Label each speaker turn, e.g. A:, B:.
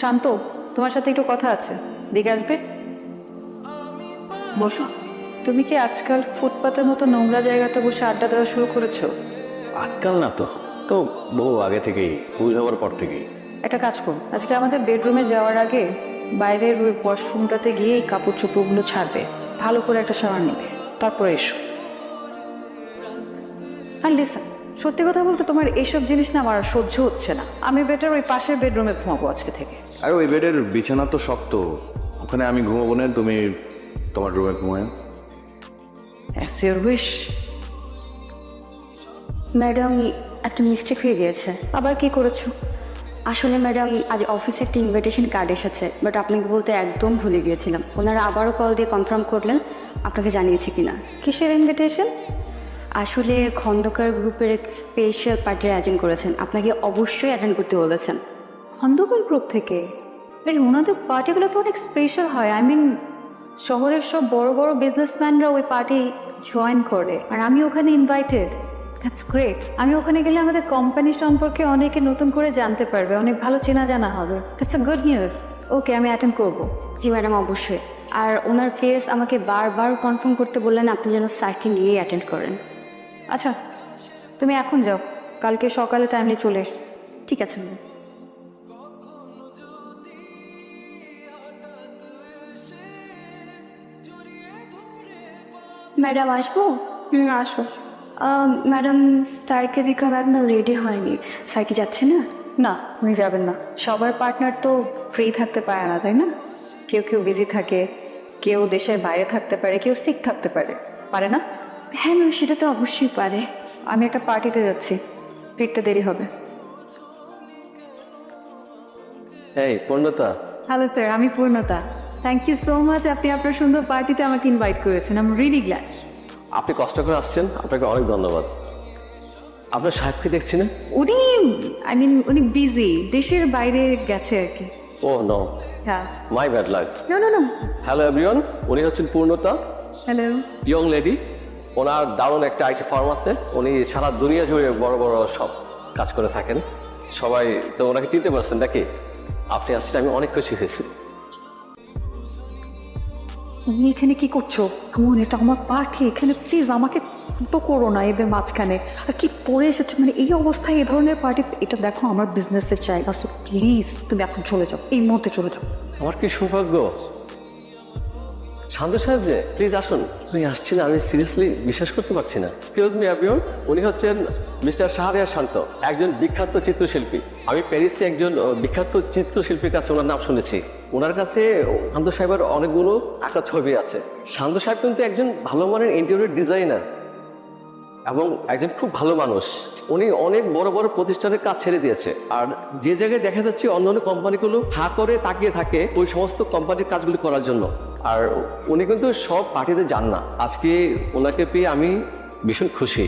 A: শান্ত তোমার সাথে একটু কথা আছে। দিকে আসবে? বসো। তুমি কি আজকাল ফুটপাতের মতো নোংরা জায়গাতে বসে আড্ডা দেওয়া শুরু করেছ?
B: আজকাল না তো। তো বহু আগে থেকেই বুঝ হওয়ার পর থেকেই।
A: একটা কাজ করো। আজকে আমাদের বেডরুমে যাওয়ার আগে বাইরের ওই ওয়াশরুমটাতে গিয়ে এই কাপড় চোপড়গুলো ছাড়বে। ভালো করে একটা শাওয়ার নেবে। তারপরে এসো। আর লিসন সত্যি কথা বলতে তোমার এইসব জিনিস না আমার আর সহ্য হচ্ছে না। আমি বেটার ওই পাশের বেডরুমে ঘুমাবো আজকে থেকে।
B: আর ওই বেডের বিছানা তো শক্ত। ওখানে আমি ঘুমাবো না তুমি তোমার রুমে ঘুমায়।
A: অ্যাস ইউর উইশ
C: ম্যাডাম একটা মিস্টেক হয়ে গিয়েছে।
A: আবার কি করেছ?
C: আসলে ম্যাডাম আজ অফিসে একটা ইনভিটেশন কার্ড এসেছে বাট আপনাকে বলতে একদম ভুলে গিয়েছিলাম। ওনারা আবারও কল দিয়ে কনফার্ম করলেন আপনাকে জানিয়েছে কিনা।
A: কিসের ইনভিটেশন
C: আসলে খন্দকার গ্রুপের এক স্পেশাল পার্টির আয়োজন করেছেন। আপনাকে অবশ্যই অ্যাটেন্ড করতে বলেছেন।
A: খন্দকার গ্রুপ থেকে? আরে ওনাদের পার্টিগুলো তো অনেক স্পেশাল হয়। আই মিন শহরের সব বড় বড় বিজনেসম্যানরা ওই পার্টি জয়েন করে। আর আমি ওখানে ইনভাইটেড দ্যাটস গ্রেট আমি ওখানে গেলে আমাদের কোম্পানি সম্পর্কে অনেকে নতুন করে জানতে পারবে। অনেক ভালো চেনা জানা হবে। That's a good news okay আমি অ্যাটেন্ড করব।
C: জি ম্যাডাম অবশ্যই। আর ওনার ফেস আমাকে বারবার কনফার্ম করতে বললেন আপনি যেন স্যারকে নিয়েই অ্যাটেন্ড করেন।
A: আচ্ছা তুমি এখন যাও। কালকে সকালে টাইমলি চলে এসো।
C: ঠিক আছে ম্যাডাম ম্যাডাম আসব?
A: হুম আসো।
C: ম্যাডাম স্যারকে দেখে এখনও রেডি হয়নি। স্যার কি যাচ্ছে না?
A: না উনি যাবেন না। সবার পার্টনার তো ফ্রি থাকতে পারে না তাই না? কেউ কেউ বিজি থাকে কেউ দেশের বাইরে থাকতে পারে কেউ সিক থাকতে পারে। পারে না?
C: হ্যাঁ ম্যাম সেটা তো অবশ্যই পারে।
A: আমি একটা পার্টিতে যাচ্ছি। ফিরতে দেরি হবে।
D: এই পূর্ণতা।
A: হ্যালো স্যার আমি পূর্ণতা। থ্যাংক ইউ সো মাচ আপনি আপনার সুন্দর পার্টিতে আমাকে ইনভাইট করেছেন। আম রিলি গ্ল্যাড
D: আপনি কষ্ট করে আসছেন আপনাকে অনেক ধন্যবাদ। আপনার সাহেবকে দেখছি না
A: উনি আই মিন উনি বিজি দেশের বাইরে গেছে আর কি।
D: ও নো
A: হ্যাঁ।
D: My bad luck
A: no no no
D: hello everyone উনি হচ্ছেন পূর্ণতা।
A: হ্যালো
D: ইয়ং লেডি ওনার দারুণ একটা আইটি ফার্ম আছে। উনি সারা দুনিয়া জুড়ে বড় বড় সব কাজ করে থাকেন। সবাই তো ওনাকে চিনতে পারছেন নাকি? আপনি আসছেন আমি অনেক খুশি হয়েছি।
A: তুমি এখানে কি করছ? এমন এটা আমার পার্টি এখানে প্লিজ আমাকে তো করো না এদের মাঝখানে। আর কি পড়ে এসেছ? মানে এই অবস্থায় এই ধরনের পার্টি এটা দেখো আমার বিজনেসের জায়গা। সো প্লিজ তুমি এখন চলে যাও এই মুহূর্তে চলে যাও।
D: আমার কি সৌভাগ্য? শান্ত সাহেব যে প্লিজ আসুন। আপনি আসছেন আমি সিরিয়াসলি বিশ্বাস করতে পারছি না। এক্সকিউজ মি এভরিওয়ান উনি হচ্ছেন মিস্টার শাহরিয়ার শান্ত, একজন বিখ্যাত চিত্রশিল্পী। আমি প্যারিসে একজন বিখ্যাত চিত্রশিল্পীর কাছে ওনার নাম শুনেছি। ওনার কাছে শান্ত সাহেবের অনেকগুলো আঁকা ছবি আছে। শান্ত সাহেব কিন্তু একজন ভালো মানের ইন্টেরিয়র ডিজাইনার এবং একজন খুব ভালো মানুষ। উনি অনেক বড় বড় প্রতিষ্ঠানের কাজ ছেড়ে দিয়েছে। আর যে জায়গায় দেখা যাচ্ছে অন্য অন্য কোম্পানিগুলো হা করে তাকিয়ে থাকে ওই সমস্ত কোম্পানির কাজগুলি করার জন্য। আর উনি কিন্তু সব পার্টিতে যান না। আজকে ওনাকে পেয়ে আমি ভীষণ খুশি।